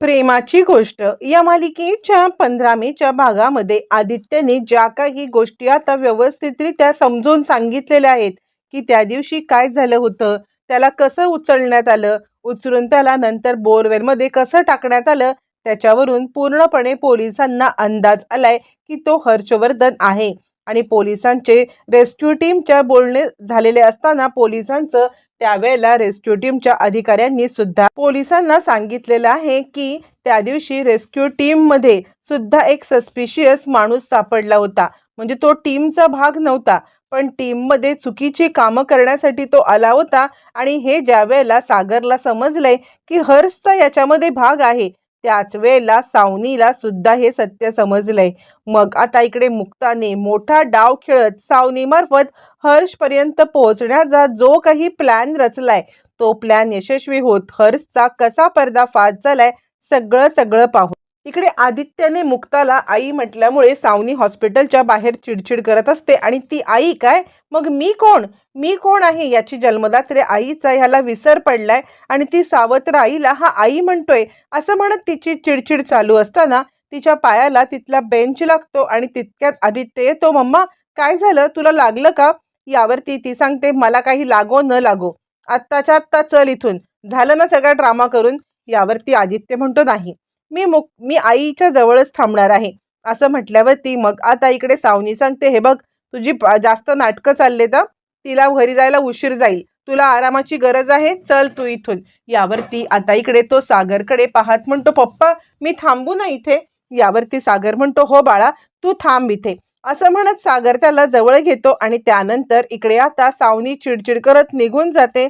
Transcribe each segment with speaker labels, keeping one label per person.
Speaker 1: प्रेमाची गोष्ट. या मालिकेच्या पंधरा मेच्या भागामध्ये आदित्यने ज्या काही गोष्टी आता व्यवस्थितरित्या समजून सांगितलेल्या आहेत की त्या दिवशी काय झालं होतं त्याला कसं उचलण्यात आलं उचलून त्याला नंतर बोरवेलमध्ये कसं टाकण्यात आलं त्याच्यावरून पूर्णपणे पोलिसांना अंदाज आलाय की तो हर्षवर्धन आहे. आणि पोलिसांचे रेस्क्यू टीमच्या बोलणे झालेले असताना पोलिसांचं त्यावेळेला रेस्क्यू टीमच्या अधिकाऱ्यांनी सुद्धा पोलिसांना सांगितलेलं आहे की त्या दिवशी रेस्क्यू टीममध्ये सुद्धा एक सस्पिशियस माणूस सापडला होता. म्हणजे तो टीमचा भाग नव्हता पण टीममध्ये चुकीची कामं करण्यासाठी तो आला होता. आणि हे ज्या वेळेला सागरला समजलंय की हर्षचा याच्यामध्ये भाग आहे त्याच वेळेला सावनीला सुद्धा हे सत्य समजलंय. मग आता इकडे मुक्ताने मोठा डाव खेळत सावनीमार्फत हर्षपर्यंत पोहोचण्याचा जो काही प्लॅन रचलाय तो प्लॅन यशस्वी होत हर्षचा कसा पर्दाफाश झालाय सगळं सगळं पाहू. इकडे आदित्यने मुक्ताला आई म्हटल्यामुळे सावनी हॉस्पिटलच्या बाहेर चिडचिड करत असते. आणि ती आई काय? मग मी कोण? मी कोण आहे याची जन्मदात्रे आईचा ह्याला विसर पडलाय. आणि ती सावत्र आईला हा आई म्हणतोय. असं म्हणत तिची चिडचिड चालू असताना तिच्या पायाला तिथला बेंच लागतो आणि तितक्यात आदित्य येतो मम्मा काय झालं? तुला लागलं का? यावरती ती सांगते मला काही लागो न लागो. आत्ताच्या आत्ता चल इथून. झालं ना सगळा ड्रामा करून? यावरती आदित्य म्हणतो नाही. मी मुक मी आईच्या जवळच थांबणार आहे. असं म्हटल्यावरती मग आता इकडे सावनी सांगते हे बघ तुझी जास्त नाटकं चालले तर तिला घरी जायला उशीर जाईल. तुला आरामाची गरज आहे चल तू इथून. यावरती आता इकडे तो सागरकडे पाहत म्हणतो पप्पा मी थांबू ना इथे. यावरती सागर म्हणतो हो बाळा तू थांब इथे. असं म्हणत सागर त्याला जवळ घेतो आणि त्यानंतर इकडे आता सावनी चिडचिड करत निघून जाते.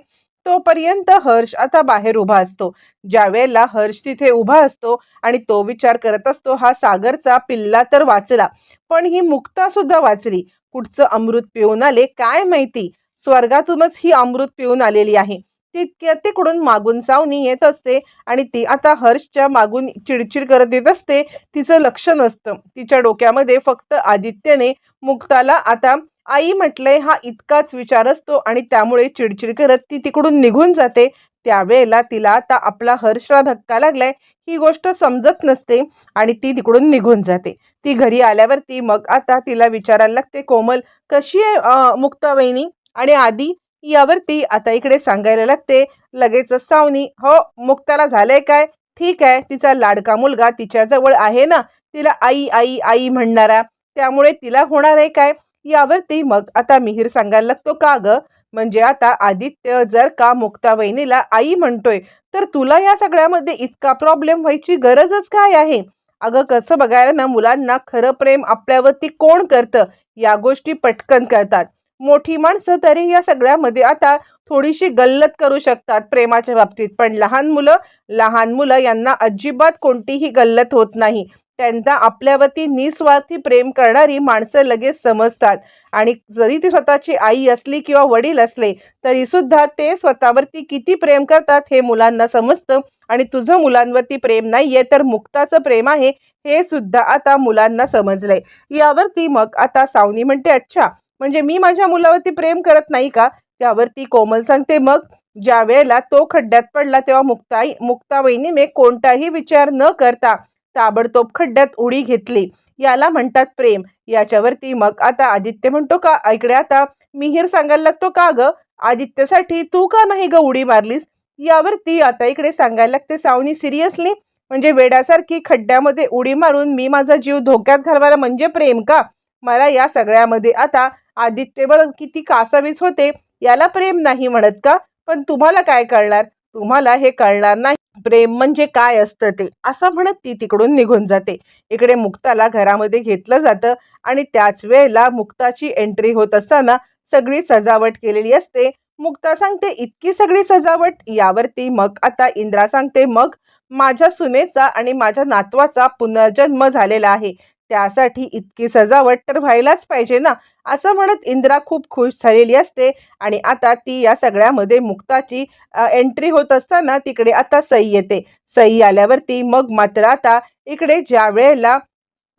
Speaker 1: तोपर्यंत हर्ष आता बाहेर उभा असतो. ज्या वेळेला हर्ष तिथे उभा असतो आणि तो विचार करत असतो हा सागरचा पिल्ला तर वाचला पण ही मुक्ता सुद्धा वाचली. कुठचं अमृत पिऊन आले काय माहिती? स्वर्गातूनच ही अमृत पिऊन आलेली आहे. तितक्या तिकडून मागून सावनी येत असते आणि ती आता हर्षच्या मागून चिडचिड करत येत असते. तिचं लक्ष नसतं. तिच्या डोक्यामध्ये फक्त आदित्यने मुक्ताला आता आई म्हटलंय हा इतकाच विचार असतो आणि त्यामुळे चिडचिड करत ती तिकडून निघून जाते. त्यावेळेला तिला आता आपला हर्षला धक्का लागलाय. ही गोष्ट समजत नसते आणि ती तिकडून निघून जाते. ती घरी आल्यावरती मग आता तिला विचारायला लागते कोमल कशी आहे अं, मुक्ता वहिनी? आणि आधी यावरती आता इकडे सांगायला लागते लगेच सावनी हो मुक्ताला झालंय काय? ठीक आहे तिचा लाडका मुलगा तिच्याजवळ आहे ना? तिला आई आई आई म्हणणारा. त्यामुळे तिला होणार आहे काय? यावरती मग आता मिहीर सांगायला लागतो का ग? म्हणजे आता आदित्य जर का मुक्ता वहिनीला आई म्हणतोय तर तुला या सगळ्यामध्ये इतका प्रॉब्लेम व्हायची गरजच काय आहे? अगं कसं बघायला ना मुलांना खरं प्रेम आपल्यावरती कोण करतं? या गोष्टी पटकन करतात मोठी माणसं तरी या सगळ्यामध्ये आता थोडीशी गल्लत करू शकतात प्रेमाच्या बाबतीत. पण लहान मुलं लहान मुलं यांना अजिबात कोणतीही गल्लत होत नाही. त्यांना आपल्यावरती निस्वार्थी प्रेम करणारी माणसं लगेच समजतात. आणि जरी ती स्वतःची आई असली किंवा वडील असले तरीसुद्धा ते स्वतःवरती किती प्रेम करतात हे मुलांना समजतं. आणि तुझं मुलांवरती प्रेम नाही आहे तर मुक्ताचं प्रेम आहे हे सुद्धा आता मुलांना समजलंय. यावरती मग आता सावनी म्हणते अच्छा म्हणजे मी माझ्या मुलावरती प्रेम करत नाही का? त्यावरती कोमल सांगते मग ज्या वेळेला तो खड्ड्यात पडला तेव्हा मुक्ताई मुक्ताबाईने कोणताही विचार न करता ताबडतोब खड्ड्यात उडी घेतली. याला म्हणतात प्रेम. याच्यावरती मग आता आदित्य म्हणतो का इकडे आता मिहीर सांगायला लागतो का ग? आदित्यसाठी तू का नाही ग उडी मारलीस? यावरती आता इकडे सांगायला लागते सावनी सिरियसली. म्हणजे वेड्यासारखी खड्ड्यामध्ये उडी मारून मी माझा जीव धोक्यात घालवायला म्हणजे प्रेम का? मला या सगळ्यामध्ये आता आदित्यवर किती कासावीस होते याला प्रेम नाही म्हणत का? पण तुम्हाला काय कळणार? तुम्हाला हे कळणार नाही. प्रेम म्हणजे काय असतं ते? असं म्हणत ती तिकडून निघून जाते. इकडे मुक्ताला घरामध्ये घेतलं जातं आणि त्याच वेळेला मुक्ताची एंट्री होत असताना सगळी सजावट केलेली असते. मुक्ता सांगते इतकी सगळी सजावट? यावरती मग आता इंद्रा सांगते मग माझ्या सुनेचा आणि माझ्या नातवाचा पुनर्जन्म झालेला आहे. त्यासाठी इतकी सजावट तर व्हायलाच पाहिजे ना असं म्हणत इंद्रा खूप खुश झालेली असते. आणि आता ती या सगळ्यामध्ये मुक्ताची एंट्री होत असताना तिकडे आता सई येते. सई आल्यावरती मग मात्र आता इकडे ज्या वेळेला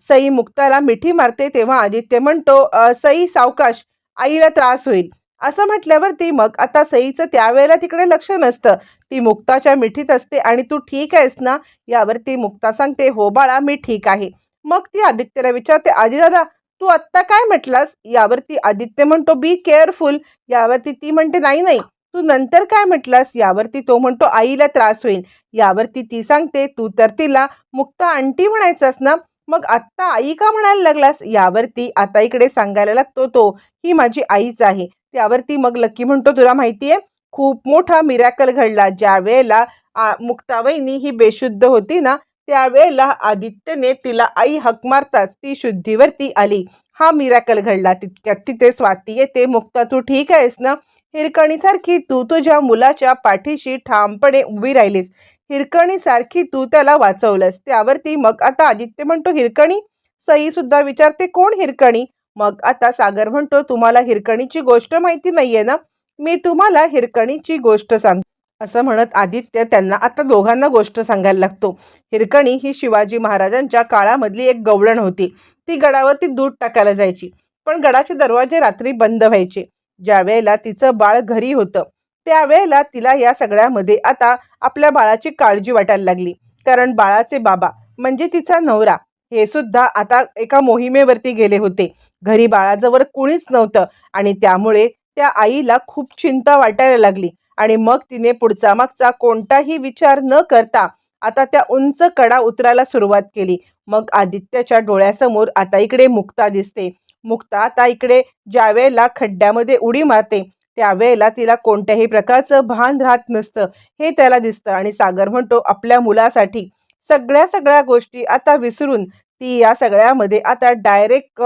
Speaker 1: सई मुक्ताला मिठी मारते तेव्हा आदित्य म्हणतो सई सावकाश आईला त्रास होईल. असं म्हटल्यावरती मग आता सईचं त्यावेळेला तिकडे लक्ष नसतं. ती मुक्ताच्या मिठीत असते आणि तू ठीक आहेस ना? यावरती मुक्ता सांगते हो बाळा मी ठीक आहे. मग ती आदित्यला विचारते आजी दादा तू आत्ता काय म्हटलास? यावरती आदित्य म्हणतो बी केअरफुल यावरती ती म्हणते नाही नाही. तू नंतर काय म्हटलास? यावरती तो म्हणतो आईला त्रास होईल. यावरती ती सांगते तू तर तिला मुक्ता आंटी म्हणायचास ना? मग आत्ता आई का म्हणायला लागलास? यावरती आता इकडे सांगायला लागतो तो ही माझी आईच आहे. त्यावरती मग लक्की म्हणतो तुला माहितीये खूप मोठा मिरॅकल घडला. ज्या वेळेला आ, मुक्तावहिनी ही बेशुद्ध होती ना त्यावेळेला आदित्यने तिला आई हक मारताच ती शुद्धीवरती आली. हा मिराकल घडला तितक्यात तिथे स्वाती येते मुक्ता तू ठीक आहेस ना? हिरकणीसारखी तू तुझ्या मुलाच्या पाठीशी ठामपणे उभी राहिलीस. हिरकणीसारखी तू त्याला वाचवलंस. त्यावरती मग आता आदित्य म्हणतो हिरकणी? सई सुद्धा विचारते कोण हिरकणी? मग आता सागर म्हणतो तुम्हाला हिरकणीची गोष्ट माहिती नाहीये ना? मी तुम्हाला हिरकणीची गोष्ट सांग असं म्हणत आदित्य त्यांना आता दोघांना गोष्ट सांगायला लागतो. हिरकणी ही शिवाजी महाराजांच्या काळामधली एक गवळण होती. ती गडावरती दूध टाकायला जायची. पण गडाचे दरवाजे रात्री बंद व्हायचे. ज्या वेळेला तिचं बाळ घरी होतं त्यावेळेला तिला या सगळ्यामध्ये आता आपल्या बाळाची काळजी वाटायला लागली. कारण बाळाचे बाबा म्हणजे तिचा नवरा हे सुद्धा आता एका मोहिमेवरती गेले होते. घरी बाळाजवळ कुणीच नव्हतं आणि त्यामुळे त्या आईला खूप चिंता वाटायला लागली. आणि मग तिने पुढचा मागचा कोणताही विचार न करता आता त्या उंच कडा उतरायला सुरुवात केली. मग आदित्याच्या डोळ्यासमोर आता इकडे मुक्ता दिसते. मुक्ता आता इकडे ज्या वेळेला खड्ड्यामध्ये उडी मारते त्यावेळेला तिला कोणत्याही प्रकारचं भान राहत नसतं. हे त्याला दिसतं आणि सागर म्हणतो आपल्या मुलासाठी. सगळ्या सगळ्या गोष्टी आता विसरून ती या सगळ्यामध्ये आता डायरेक्ट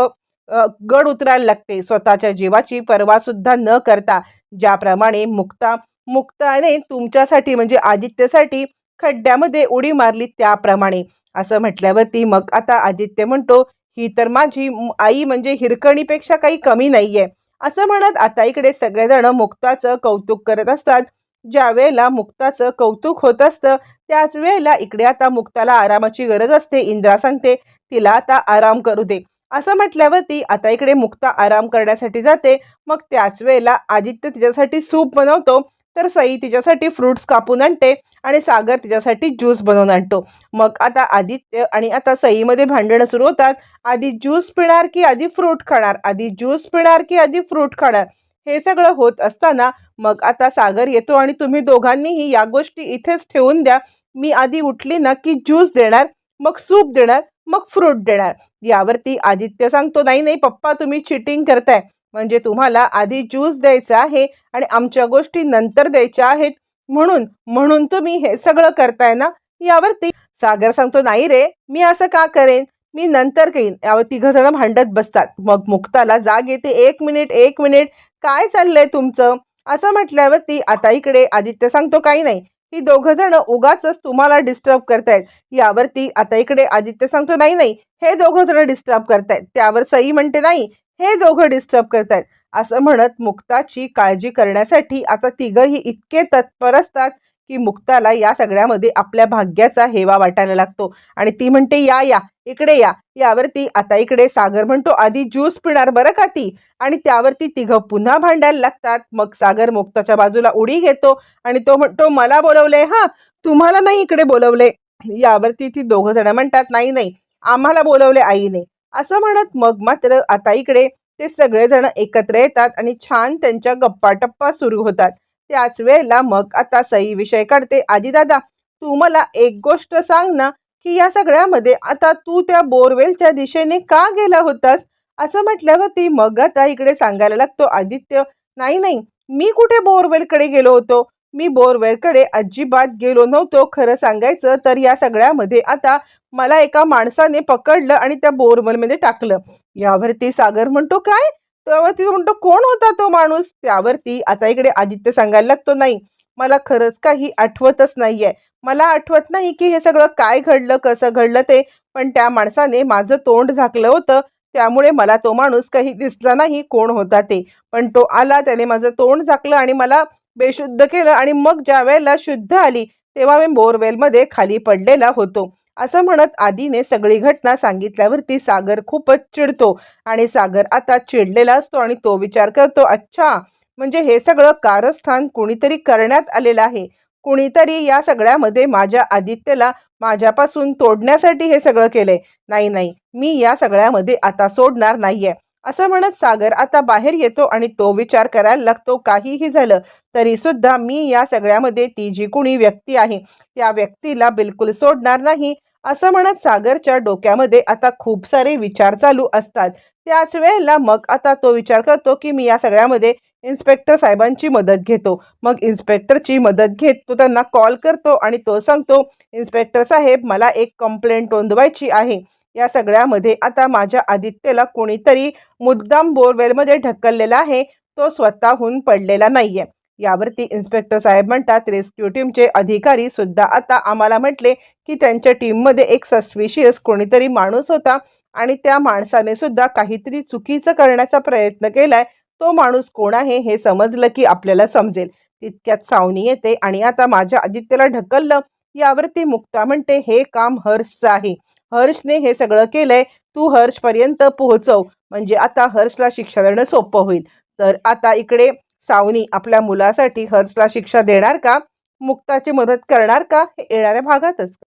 Speaker 1: गड उतरायला लागते. स्वतःच्या जीवाची पर्वा सुद्धा न करता. ज्याप्रमाणे मुक्ता मुक्ताने तुमच्यासाठी म्हणजे आदित्यसाठी खड्ड्यामध्ये उडी मारली त्याप्रमाणे. असं म्हटल्यावरती मग आता आदित्य म्हणतो ही तर माझी आई म्हणजे हिरकणीपेक्षा काही कमी नाहीये. असं म्हणत आता इकडे सगळेजण मुक्ताचं कौतुक करत असतात. ज्या वेळेला मुक्ताचं कौतुक होत असतं त्याच वेळेला इकडे आता मुक्ताला आरामाची गरज असते इंद्रा सांगते तिला आता आराम करू दे. असं म्हटल्यावरती आता इकडे मुक्ता आराम करण्यासाठी जाते. मग त्याच वेळेला आदित्य तिच्यासाठी सूप बनवतो तर सई तिच्यासाठी फ्रुट्स कापून आणते आणि सागर तिच्यासाठी ज्यूस बनवून आणतो. मग आता आदित्य आणि आता सईमध्ये भांडणं सुरू होतात. आधी ज्यूस पिणार की आधी फ्रूट खाणार? आधी ज्यूस पिणार की आधी फ्रूट खाणार? हे सगळं होत असताना मग आता सागर येतो आणि तुम्ही दोघांनीही या गोष्टी इथेच ठेवून द्या. मी आधी उठली ना की ज्यूस देणार मग सूप देणार मग फ्रूट देणार. यावरती आदित्य सांगतो नाही नाही पप्पा तुम्ही चिटिंग करताय. म्हणजे तुम्हाला आधी ज्यूस द्यायचा आहे आणि आमच्या गोष्टी नंतर द्यायच्या आहेत. म्हणून म्हणून तुम्ही हे सगळं करताय ना? यावरती सागर सांगतो नाही रे मी असं का करेन? मी नंतर करीन. यावर तिघ जण भांडत बसतात. मग मुक्ताला जाग येते. एक मिनिट एक मिनिट काय चाललंय तुमचं? असं म्हटल्यावरती आता इकडे आदित्य सांगतो काही नाही. ही दोघं जण उगाच तुम्हाला डिस्टर्ब करतायत. यावरती आता इकडे आदित्य सांगतो नाही नाही. हे दोघं जण डिस्टर्ब करतायत. त्यावर सई म्हणते नाही हे दोघं डिस्टर्ब करतायत. असं म्हणत मुक्ताची काळजी करण्यासाठी आता तिघही इतके तत्पर असतात की मुक्ताला या सगळ्यामध्ये आपल्या भाग्याचा हेवा वाटायला लागतो. आणि ती म्हणते या या इकडे या. यावरती आता इकडे सागर म्हणतो आधी ज्यूस पिणार बरं का ती? आणि त्यावरती तिघं पुन्हा भांडायला लागतात. मग सागर मुक्ताच्या बाजूला उडी घेतो आणि तो म्हणतो मला बोलवले हा? तुम्हाला नाही इकडे बोलवले यावरती ती दोघं जण म्हणतात नाही नाही. आम्हाला बोलवले आईने. असं म्हणत मग मात्र आता इकडे ते सगळेजण एकत्र येतात आणि छान त्यांच्या गप्पा टप्पा सुरू होतात. त्याच वेळेला मग आता सई विषय काढते. आधी दादा तू मला एक गोष्ट सांग ना की या सगळ्यामध्ये आता तू त्या बोरवेलच्या दिशेने का गेला होतास? असं म्हटल्यावरती मग आता इकडे सांगायला लागतो आदित्य नाही नाही मी कुठे बोरवेलकडे गेलो होतो? मी बोरवेलकडे अजिबात गेलो नव्हतो खरं सांगायचं तर या सगळ्यामध्ये आता मला एका माणसाने पकडलं आणि त्या बोरवेलमध्ये टाकलं. यावरती सागर म्हणतो काय? त्यावरती म्हणतो कोण होता तो माणूस? त्यावरती आता इकडे आदित्य सांगायला लागतो नाही मला खरंच काही आठवतच नाहीये. मला आठवत नाही की हे सगळं काय घडलं कसं घडलं ते पण त्या माणसाने माझं तोंड झाकलं होतं. त्यामुळे मला तो माणूस काही दिसला नाही कोण होता ते. पण तो आला त्याने माझं तोंड झाकलं आणि मला बेशुद्ध केलं आणि मग ज्या वेळेला शुद्ध आली तेव्हा मी बोरवेलमध्ये खाली पडलेला होतो. असं म्हणत आधीने सगळी घटना सांगितल्यावरती सागर खूपच चिडतो आणि सागर आता चिडलेला असतो आणि तो विचार करतो अच्छा म्हणजे हे सगळं कारस्थान कुणीतरी करण्यात आलेलं आहे. कुणीतरी या सगळ्यामध्ये माझ्या आदित्यला माझ्यापासून तोडण्यासाठी हे सगळं केलंय. नाही नाही मी या सगळ्यामध्ये आता सोडणार नाहीये. असं म्हणत सागर आता बाहेर येतो आणि तो विचार करायला लागतो काहीही झालं तरी सुद्धा मी या सगळ्यामध्ये ती जी कुणी व्यक्ती आहे त्या व्यक्तीला बिलकुल सोडणार नाही असं म्हणत सागरच्या डोक्यामध्ये आता खूप सारे विचार चालू असतात. त्याच वेळेला मग आता तो विचार करतो की मी या सगळ्यामध्ये इन्स्पेक्टर साहेबांची मदत घेतो. मग इन्स्पेक्टरची मदत घेत तो त्यांना कॉल करतो आणि तो सांगतो इन्स्पेक्टर साहेब मला एक कंप्लेंट नोंदवायची आहे. या सगळ्यामध्ये आता माझ्या आदित्यला कोणीतरी मुद्दाम बोरवेलमध्ये ढकललेला आहे. तो स्वतःहून पडलेला नाहीये. यावरती इन्स्पेक्टर साहेब म्हणतात रेस्क्यू टीमचे अधिकारी सुद्धा आता आम्हाला म्हटले की त्यांच्या टीममध्ये एक सस्पिशियस कोणीतरी माणूस होता आणि त्या माणसाने सुद्धा काहीतरी चुकीचं करण्याचा प्रयत्न केलाय. तो माणूस कोण आहे हे समजलं की आपल्याला समजेल. तितक्यात सावनी येते आणि आता माझ्या आदित्यला ढकललं. यावरती मुक्ता म्हणते हे काम हर्षचं आहे. हर्षने हे सगळं केलंय. तू हर्षपर्यंत पोहोचव. म्हणजे आता हर्षला शिक्षा देणं सोपं होईल. तर आता इकडे सावनी आपल्या मुलासाठी हर्षला शिक्षा देणार का? मुक्ताची मदत करणार का? हे येणाऱ्या भागातच.